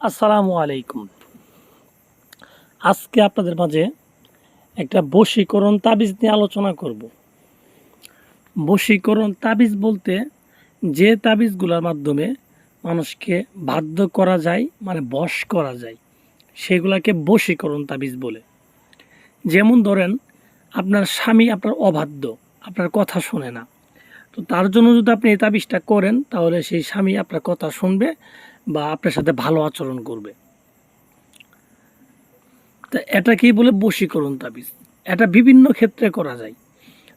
আসসালামু আলাইকুম। আজকে আপনাদের মাঝে একটা বশীকরণ তাবিজ নিয়ে আলোচনা করব। বশীকরণ তাবিজ বলতে যে তাবিজগুলোর মাধ্যমে মানুষকে বাধ্য করা যায় মানে বশ করা যায়, সেগুলাকে বশীকরণ তাবিজ বলে। যেমন ধরেন, আপনার স্বামী আপনার অবাধ্য, আপনার কথা শোনে না। তো তার জন্য যদি আপনি এই তাবিজটা করেন, তাহলে সেই স্বামী আপনার কথা শুনবে বা আপনার সাথে ভালো আচরণ করবে। তা এটাকেই বলে বশীকরণ তাবিজ? এটা বিভিন্ন ক্ষেত্রে করা যায়।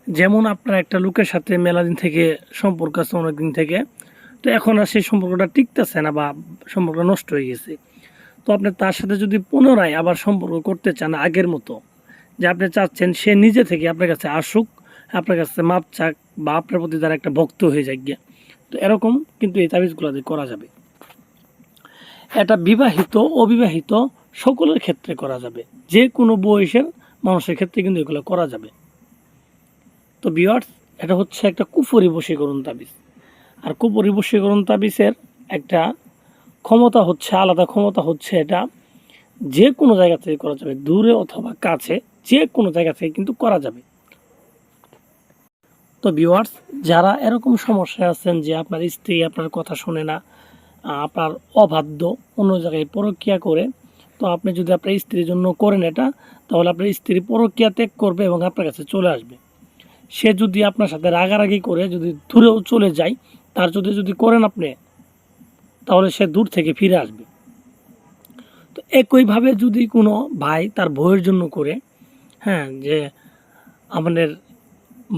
যেমন আপনার একটা লোকের সাথে মেলাদিন থেকে সম্পর্ক আছে অনেকদিন থেকে, তো এখন আর সেই সম্পর্কটা টিকতেছে না বা সম্পর্ক নষ্ট হয়ে গেছে। তো আপনি তার সাথে যদি পুনরায় আবার সম্পর্ক করতে চান আগের মতো, যে আপনি চাচ্ছেন সে নিজে থেকে আপনার কাছে আসুক, আপনার কাছে মাপ চাক বা আপনার প্রতি তার একটা ভক্ত হয়ে যাক গিয়া, তো এরকম কিন্তু এই তাবিজগুলো করা যাবে। এটা বিবাহিত, অবিবাহিত সকলের ক্ষেত্রে করা যাবে। যে কোনো বয়সের মানুষের ক্ষেত্রে কিন্তু এগুলো করা যাবে। তো বিয়ার্স এটা হচ্ছে একটা কুফরি বশীকরণ তাবিজ। আর কুফরি বশীকরণ তাবিজের একটা ক্ষমতা হচ্ছে, আলাদা ক্ষমতা হচ্ছে এটা যে কোনো জায়গা থেকে করা যাবে। দূরে অথবা কাছে যে কোনো জায়গা থেকে কিন্তু করা যাবে। তো ভিউয়ার্স যারা এরকম সমস্যায় আছেন যে আপনার স্ত্রী আপনার কথা শোনে না আপনার অবাধ্য অন্য জায়গায় পরক্রিয়া করে, তো আপনি যদি আপনার স্ত্রীর জন্য করেন এটা, তাহলে আপনার স্ত্রী পরক্রিয়া ত্যাগ করবে এবং আপনার কাছে চলে আসবে। সে যদি আপনার সাথে রাগারাগি করে, যদি দূরেও চলে যায়, তার যদি যদি করেন আপনি, তাহলে সে দূর থেকে ফিরে আসবে। তো একইভাবে যদি কোনো ভাই তার বউয়ের জন্য করে হ্যাঁ যে আমাদের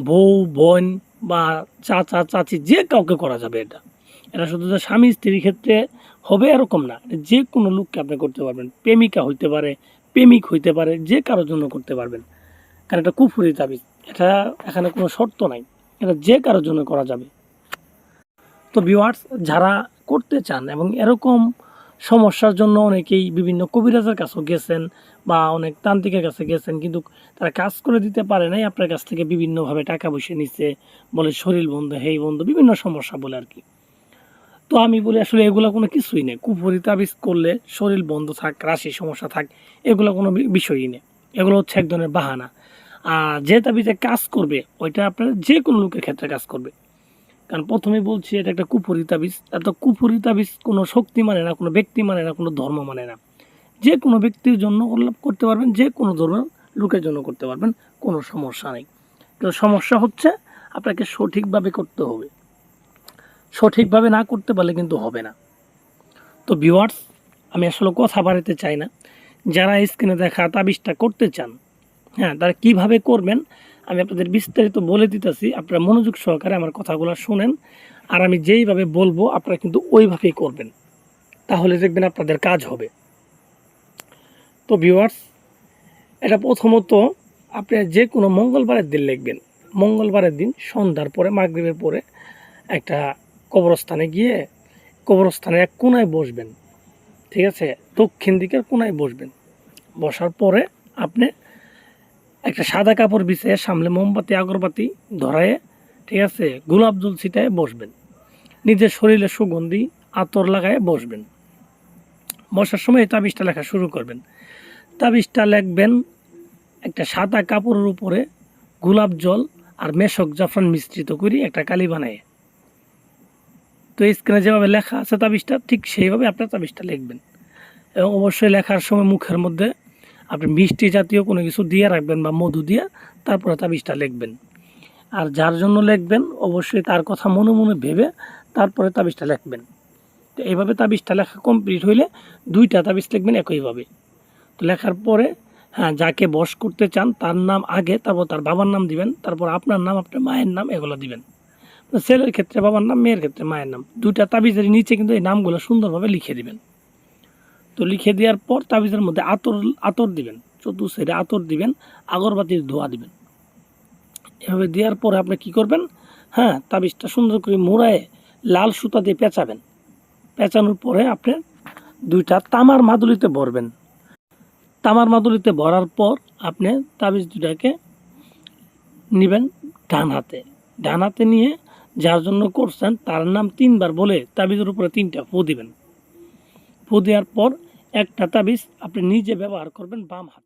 বউ, বোন বা চাচা, চাচি যে কাউকে করা যাবে এটা এটা শুধু যে স্বামী স্ত্রীর ক্ষেত্রে হবে এরকম না যে কোনো লোককে আপনি করতে পারবেন। প্রেমিকা হইতে পারে, প্রেমিক হইতে পারে, যে কারোর জন্য করতে পারবেন। কারণ এটা কুফুরি তাবিজ, এটা এখানে কোনো শর্ত নাই, এটা যে কারোর জন্য করা যাবে। তো ভিউয়ার্স যারা করতে চান এবং এরকম সমস্যার জন্য অনেকেই বিভিন্ন কবিরাজের কাছেও গেছেন বা অনেক তান্ত্রিকের কাছে গেছেন, কিন্তু তারা কাজ করে দিতে পারে নাই, আপনার কাছ থেকে বিভিন্নভাবে টাকা পয়সা নিচ্ছে বলে শরীর বন্ধ, হেই বন্ধ, বিভিন্ন সমস্যা বলে আর কি। তো আমি বলি, আসলে এগুলো কোনো কিছুই নেই। কুপুরি তাবিজ করলে শরীর বন্ধ থাক, রাশি সমস্যা থাক, এগুলো কোনো বিষয়ই নেই। এগুলো হচ্ছে এক ধরনের বাহানা। আর যে তাবিজে কাজ করবে, ওইটা আপনার যে কোনো লোকের ক্ষেত্রে কাজ করবে। কারণ প্রথমে বলছি, এটা একটা কুপুরি তাবিজ এত কুপুরি তাবিজ কোনো শক্তি মানে না, কোনো ব্যক্তি মানে না, কোনো ধর্ম মানে না। যে কোনো ব্যক্তির জন্য করতে পারবেন যে কোনো ধর্মের লোকের জন্য করতে পারবেন, কোনো সমস্যা নেই। তো সমস্যা হচ্ছে, আপনাকে সঠিকভাবে করতে হবে। সঠিকভাবে না করতে পারলে কিন্তু হবে না। তো ভিউয়ার্স আমি আসলে কথা বাড়াতে চাই না। যারা স্ক্রিনে দেখা তাবিজটা করতে চান হ্যাঁ তারা কীভাবে করবেন, আমি আপনাদের বিস্তারিত বলে দিতেছি। আপনারা মনোযোগ সহকারে আমার কথাগুলো শুনেন। আর আমি যেইভাবে বলব, আপনারা কিন্তু ওইভাবেই করবেন। তাহলে দেখবেন আপনাদের কাজ হবে। তো ভিউয়ার্স এটা প্রথমত আপনি যে কোনো মঙ্গলবারের দিন লিখবেন। মঙ্গলবারের দিন, সন্ধ্যার পরে, মাগরিবের পরে একটা কবরস্থানে গিয়ে কবরস্থানের এক কোনায় বসবেন, ঠিক আছে? দক্ষিণ দিকের কোনায় বসবেন। বসার পরে আপনি একটা সাদা কাপড় বিছিয়ে সামনে মোমবাতি, আগরবাতি ধরায়ে, ঠিক আছে, গোলাপ জল ছিটায় বসবেন। নিজের শরীরে সুগন্ধি, আতর লাগায় বসবেন। বসার সময় এই তাবিজটা লেখা শুরু করবেন। তাবিজটা লিখবেন একটা সাদা কাপড়ের উপরে গোলাপ জল আর মেশক জাফরান মিশ্রিত করি একটা কালি বানায়। তো স্ক্রিনে যেভাবে লেখা আছে তাবিজটা, ঠিক সেইভাবে আপনার তাবিজটা লিখবেন। এবং অবশ্যই লেখার সময় মুখের মধ্যে আপনি মিষ্টি জাতীয় কোনো কিছু দিয়ে রাখবেন বা মধু দিয়ে তারপরে তাবিজটা লিখবেন। আর যার জন্য লিখবেন, অবশ্যই তার কথা মনে মনে ভেবে তারপরে তাবিজটা লিখবেন। তো এইভাবে তাবিজটা লেখা কমপ্লিট হইলে দুইটা তাবিজ লিখবেন একইভাবে। তো লেখার পরে হ্যাঁ যাকে বশ করতে চান, তার নাম আগে, তারপর তার বাবার নাম দিবেন, তারপর আপনার নাম, আপনার মায়ের নাম, এগুলো দিবেন। তো ছেলের ক্ষেত্রে, বাবার নাম, মেয়ের ক্ষেত্রে, মায়ের নাম। দুইটা তাবিজের নিচে কিন্তু এই নামগুলো সুন্দরভাবে লিখে দিবেন। তো লিখে দেওয়ার পর তাবিজের মধ্যে আতর আতর দিবেন। চতুর্থ সাইডে আতর দিবেন, আগরবাতির ধোয়া দিবেন। এভাবে দেওয়ার পরে আপনি কি করবেন? হ্যাঁ তাবিজটা সুন্দর করে মোড়ায় লাল সুতা দিয়ে পেঁচাবেন। পেঁচানোর পরে আপনি দুইটা তামার মাদুলিতে ভরবেন। তামার মাদুলিতে ভরার পর আপনি তাবিজ দুটাকে নেবেন ডান হাতে। ডান হাতে নিয়ে যার জন্য করছেন, তার নাম তিনবার বলে তাবিজের উপরে তিনটা ফু দিবেন। ফু দেওয়ার পর একটা তাবিজ আপনি নিজে ব্যবহার করবেন বাম হাতে।